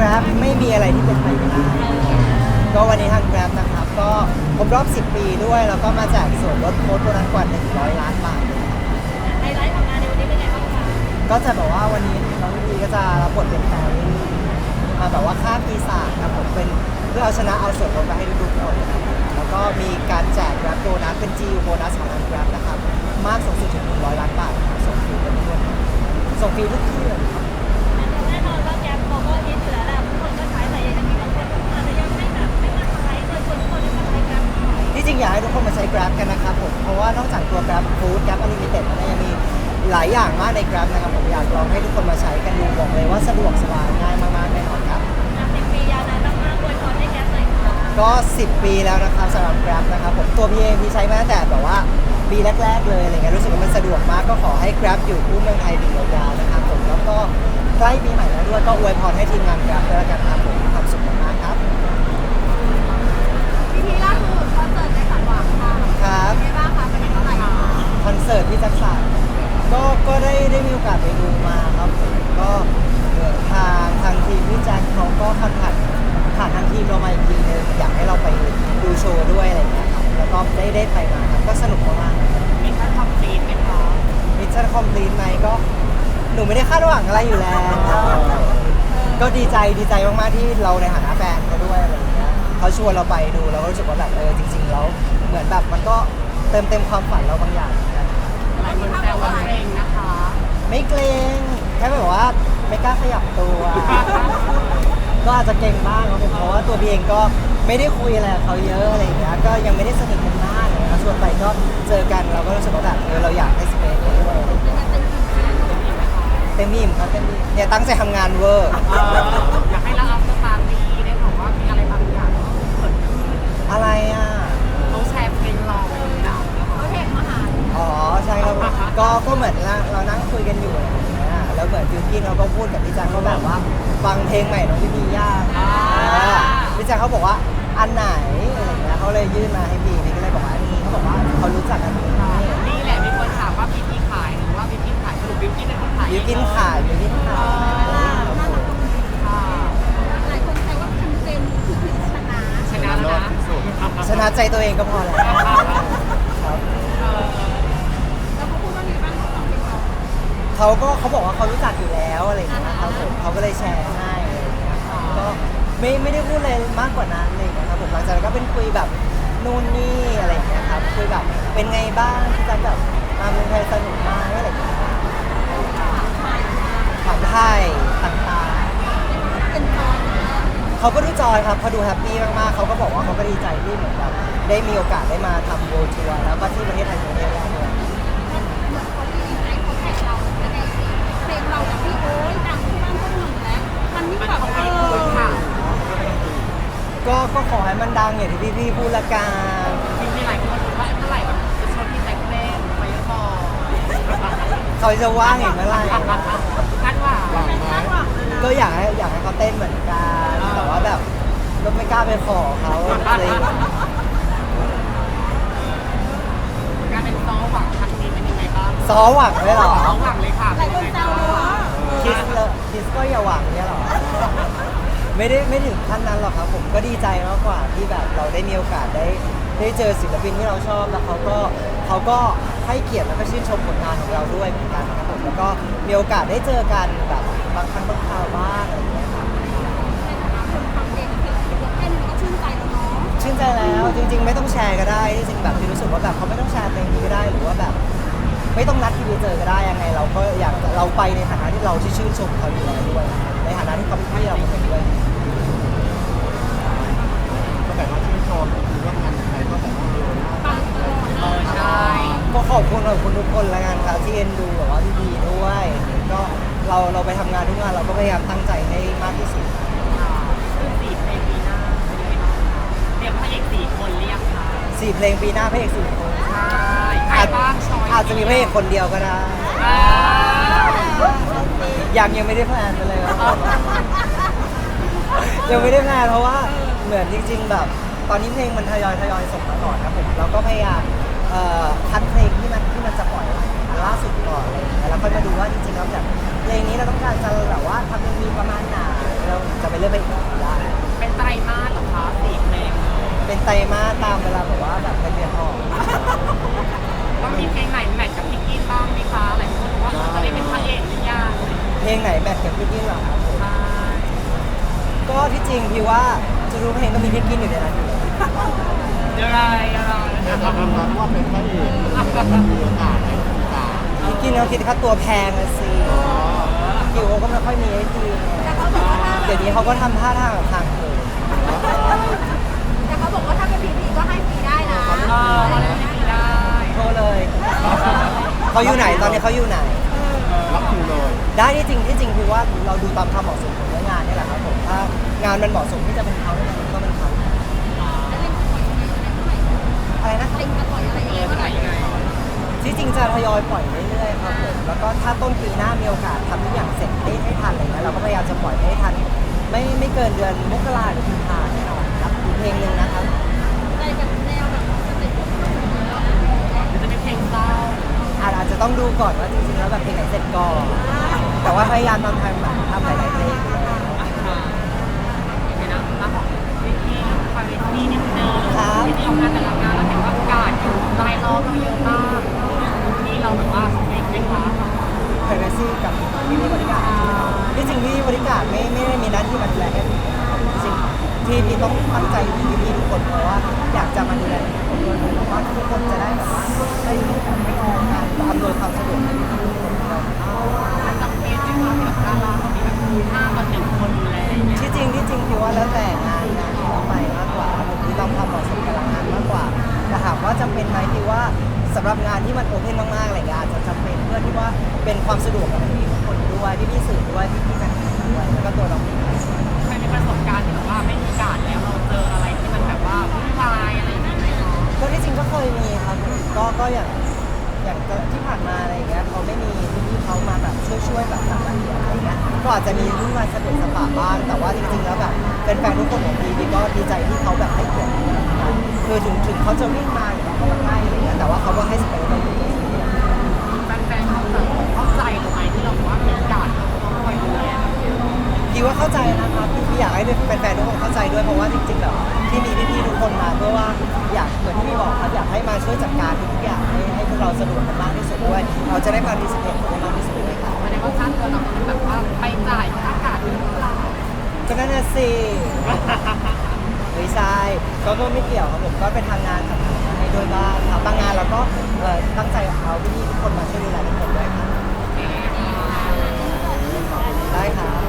Grab ไม่มีอะไรที่เป็นไปไม่ได้ก็วันนี้ทาง Grab นะครับ ก็ครบรอบ 10 ปีด้วย แล้วก็มาแจกส่วนลดโค้ดโบนัสกว่า 100 ล้านบาทเลยครับไฮไลท์ของงานในวันนี้เป็นไงบ้างคะก็จะแบบว่าวันนี้น้องพีก็จะรับบทเป็นแพรรี่มาแบบว่าฆ่าปีศาจครับผมเป็นเพื่อเอาชนะเอาส่วนลดไปให้ทุกๆคนนะครับแล้วก็มีการแจก Grab โบนัสเป็น GU โบนัสของทาง Grab นะครับมากสูงสุดถึง100 ล้านบาทครับส่งฟรีทุกคนส่งฟรีทุกที่เลยายอย่างมากใน Grab นะครับผมอยากลองให้ทุกคนมาใช้กันดูบอกเลยว่าสะดวกสบายง่ายมากๆแน่นอนครับสิบปียาวนานมากๆอวยพรให้แก๊ปหน่อยค่ะก็ 10 ปีแล้วนะครับสำหรับ Grab นะครับผมตัวพี่เองพี่ใช้มาตั้งแต่แบบว่าปีแรก ๆ เลยอะไรเงี้ยรู้สึกว่ามันสะดวกมากก็ขอให้ Grab อยู่คู่เมืองไทยเป็นยาวๆนะครับผมแล้วก็ใกล้ปีใหม่แล้วด้วยก็อวยพรให้ทีมงาน Grab ด้วยละกันครับผมมีความสุขมากๆครับพิธีล่าสุดคอนเสิร์ตในฝันหวังค่ะครับ เป็นไงบ้างคะเป็นยังไงบ้างคะ คอนเสิร์ตพี่จักรสัน ก็ก็ได้ได้มีโอกาสไปดูมาครับผมก็เหมือทางทางทีมพี่แจ็คเขาก็คอนแทคผ่านทางทีมเรามาอีกทีนึงอยากให้เราไปดูโชว์ด้วยอะไรอย่างเงี้ยครับแล้วก็ได้ได้ไปมาครับก็สนุกมากมีท่านคอมพลีทไหมคะมิชชั่นคอมพลีทไหมก็ หนูไม่ได้คาดหวังอะไรอยู่แล้ว ก็ดีใจดีใจมาก ๆ ที่เราในฐานะแฟนเขาด้วยอะไรอย่างเงี้ยเขาชวนเราไปดูเราก็รู้สึกว่าแบบเออจริง ๆ แล้วเหมือนแบบมันก็เติมเต็มความฝันเราบางอย่างเหมือนกันหลายคนแซ วว่าเกรงนะคะ ไม่เกรงแค่แบบว่าไม่กล้าขยับตัว ก็อาจจะเก่งบ้างครับผมเพราะว่าตัวพี่เองก็ไม่ได้คุยอะไรกับเขาเยอะอะไรอย่างเงี้ยก็ยังไม่ได้สนิทกันมากเลยนะชวนไปก็เจอกันเราก็รู้สึกว่าแบบเออเราอยากให้สเปซเขาด้วยเต็มอิ่มครับเต็มอิ่มเนี่ยตั้งใจทำงานเวอร์ ก็ก็เหมือนเราเรานั่งคุยกันอยู่อะไรอย่างเงี้ยแล้วเหมือนฟิวกี้เขาก็พูดกับพี่จันเขาแบบว่า ฟังเพลงใหม่น้องพี่พีย่างพี่จันเขาบอกว่าอันไหนอะไรอย่างเงี้ยเขาเลยยื่นมาให้พี่พี่ก็เลยบอกว่าอันนี้เขาบอกว่าเขารู้จักกันนี้นี่แหละมีคนถามว่าพี่พีขายหรือว่าพี่พีขายสรุปพี่พีเป็นคนขายบิวกินขายบิวกินขายค่ะหลายคนใช้ว่าคุณเจนคือชนะชนะแล้วนะชนะใจตัวเองก็พอแล้ว เขาก็เขาบอกว่าเขารู้จักอยู่แล้วอะไรอย่างเงี้ยครับผมเขาก็เลยแชร์ให้อะไรอย่างเงี้ยครับก็ไม่ไม่ได้พูดอะไรมากกว่านั้นเลยนะครับผมหลังจากนั้นก็เป็นคุยแบบนู่นนี่อะไรอย่างเงี้ยครับคุยแบบเป็นไงบ้างที่จะแบบมาเมืองไทยสนุกมากอะไรอย่างเงี้ยถามไทยต่างเป็นตอนนะๆเขาก็ดูจอยครับเขาดูแฮปปี้มากๆเขาก็บอกว่าเขาก็ดีใจที่เหมือนแบบได้มีโอกาสได้มาทำโรลทัวร์แล้วก็ที่ประเทศไทยประเทศแรก กที่โอ้ยดังที่บ้านก็เมืองแล้วมันนี่มันแบบของเอพี่คุอณค่ะก็ก็ขอให้มันดังอย่างที่พี่ๆพูดละกันมีมีหลายคนบอกว่าเมื่อไหร่แบบจะชวนพี่แจ็คเล่นมาเยอะพอเขาจะว่างอีกเมื่อไหร่คาดหวังคาดหวังเลยนะก็อยากให้อยากให้เขาเต้นเหมือนกันแต่ว่าแบบก็ไม่กล้าไปขอเขาอะไรอย่างเงี้ยการเป็นซ้อหวังครั้งนี้เป็นยังไงบ้างซ้อหวังเลยเหรอซ้อหวังเลยค่ะหลายคนแซวเลยว่า คิสเลยคิสก็อย่าหวังเนี่ยหรอ ไม่ได้ไม่ถึงขั้นนั้นหรอกครับ ผมก็ดีใจมากกว่าที่แบบเราได้มีโอกาสได้ได้เจอศิลปินที่เราชอบแล้วเขาก็เขาก็ให้เกียรติแล้วก็ชื่นชมผลงานของเราด้วยเหมือนกันครับผมแล้วก็มีโอกาสได้เจอกันแบบบางครั้งบางคราวบ้างอะไรอย่างเงี้ยครับในก็ชื่นใจแล้วเนาะชื่นใจแล้วจริง ๆ ไม่ต้องแชร์ก็ได้จริงๆแบบที่รู้สึกว่าแบบเขาไม่ต้องแชร์เพลงนี้ก็ได้หรือว่าแบบ ไม่ต้องนัด ที่ไปเจอก็ได้ยังไง เราก็อยากเราไปในฐานะที่เราที่ชื่นชมเขาอยู่แล้วด้วย ในฐานะที่เขาเป็นพี่เราคนหนึ่งด้วยก็แต่ว่าชื่นชมคือว่างานไหนก็แต่ว่าเออน่าฟังตลอดเออใช่ก็ขอบคุณขอบคุณทุกคนแล้วกันครับที่เอ็นดูแบบว่าพี่ดีด้วย ก็เราเราไปทำงานทุกงานเราก็พยายามตั้งใจให้มากที่สุด ซึ่งสี่เพลงปีหน้าเป็นยังไงบ้างคะเตรียมพระเอกสี่คนเรียกค่ะสี่เพลงปีหน้าพระเอกสี่คนใช่ใคร อาจบ้างชอยอาจจะมีพระเอกคนเดียวก็ได้อ่ายังยังไม่ได้แพลนไปเลยครับยังไม่ได้แพลนเพราะว่าเหมือนจริง ๆ แบบ ตอนนี้เพลงมันทยอยทยอยส่งมาก่อนครับผมเราก็พยายามเอ่อคัดเพลงที่มันที่มันจะปล่อยอันล่าสุดก่อนอะไรอย่างเงี้ยแล้วค่อยมาดูว่าจริงๆแล้วแบบเพลงนี้เราต้องการจะแบบว่าทำเป็นมีประมาณไหนเราจะไปเรื่อยๆไปอีกได้เป็นไตรมาสเหรอคะสี่เพลงเลยเป็นไตรมาสตามเวลาแบบว่าแบบเป็นเดือนออกว่า มีเพลงไหนแมทกับพิกกี้บ้างไหมคะหลายคนบอกว่าจะได้เป็นพระเอกหรือยังเพลงไหนแมทกับพี่กินเหรอครับผมใช่ก็ที่จริงพี่ว่าจะรู้เพลงก็มีพี่กินอยู่ในนั้นอยู่แล้วยังไงยังไงแต่ทำนั้นว่าเป็นพระเอกมีโอกาสในวงการพี่กินเขาคิดค่าตัวแพงอะสิคิวเขาก็ไม่ค่อยมีให้กินแต่เขาบอกว่าถ้าเดี๋ยวนี้เขาก็ทำท่าทางแบบทางเออแต่เขาบอกว่าถ้าเป็นพีพีก็ให้ฟรีได้นะเออมาเล่นไม่ได้โทร เลยเขาอยู่ไหนตอนนี้เขาอยู่ไหน รับคิวเลยได้ที่จริงที่จริงคือว่าเราดูตามความเหมาะสมของเนื้องานนี่แหละครับผมถ้างานมันเหมาะสมที่จะเป็นเขาเนี่ยก็เป็นเขาอะไรนะลิงจะปล่อยอะไรเอเอองเมื่อไหร่ยังไงที่จริงจะทยอยปล่อยเรื่อยๆครับผมแล้วก็ถ้าต้นปีหน้ามีโอกาสทำทุกอย่างเสร็จให้ให้ทันอะไรเงี้ยเราก็พยายามจะปล่อยให้ทัน ไม่ไม่เกินเดือนมกราหรือกุมภาแน่นอนครับอีกเพลงหนึ่งนะครับ อะไรแบบแนวแบบสเต็ป หรือจะเป็นเพลงเศร้า อาจอาจจะ ต้องดูก่อนว่าจริงๆแล้วแบบเพลงไหนเสร็จก่อน แต่ว่าพยายามทำทำแบบทำหลายๆเพลงอยู่เห็นนะมาของพิกกี้คาเวซี่นิดนึงครับที่ทำงานแต่ละงานแล้วเห็นว่าประกาศอยู่รายล้อมเราเยอะมากนี่เราแบบว่าเล็กไหมคะไพรเวซี่กับพี่พี่บริการที่จริงพี่บริการไม่ไม่ได้มีหน้าที่มาดูแลแค่ ที่พี่ต้องตั้งใจดูพี่พี่ทุกคนเพราะว่าอยากจะมาดูแลทุกคนด้วยเพราะว่าทุกคนจะได้แบบว่าได้แบบไม่ออกงานอำนวยความสะดวกให้พี่ทุกคนด้วยมันจำเป็นไหมคะที่แบบดาราเขามีแบบห้าต่อหนึ่งคนดูแลอย่างเงี้ยที่จริงที่จริงพี่ว่าแล้วแต่งานงานที่เราไปมากกว่าผมที่ต้องความเหมาะสมกับงานมากกว่าแต่ถามว่าจำเป็นไหมพี่ว่าสำหรับงานที่มันโอเพนมากๆอะไรเงี้ยอาจจะจำเป็นเพื่อที่ว่าเป็นความสะดวกกับะดุดสะปะบ้างแต่ว่าจริงๆแล้วแบบแฟนๆทุกคนของพี่พี่ก็ดีใจที่เขาแบบให้เกียรติคือถึงถึงเขาจะวิ่งมาหรือว่าเขาไม่อะไรเงี้ยแต่ว่าเขาก็ให้สเปซเราอยู่แฟนๆเขาจะเข้าใจหรือไม่ที่เราบอกว่ามีการต้องคอยดูแลพี่ว่าเข้าใจนะครับพี่อยากให้แฟนๆทุกคนเข้าใจด้วยเพราะว่าจริงๆแบบที่มีพี่ๆทุกคนมาเพื่อว่าอยากเหมือนที่พี่บอกครับอยากให้มาช่วยจัดการทุกอย่างให้ให้พวกเราสะดวกกันมากที่สุดด้วยเราจะได้พาดิสเพลได้มากที่สุดด้วยครับ ว่าค่าตัวเราเป็นแบบว่าไปจ่ายค่าอากาศหรือเปล่าก็นั่นน่ะสิไม่ใช่ก็ก็ไม่เกี่ยวครับผมก็เป็นทางงานกับทางงานให้ด้วยบ้างครับบางงานเราก็เอ่อตั้งใจเอาพี่ๆทุกคนมาช่วยดูแลทุกคนด้วยครับได้ครับ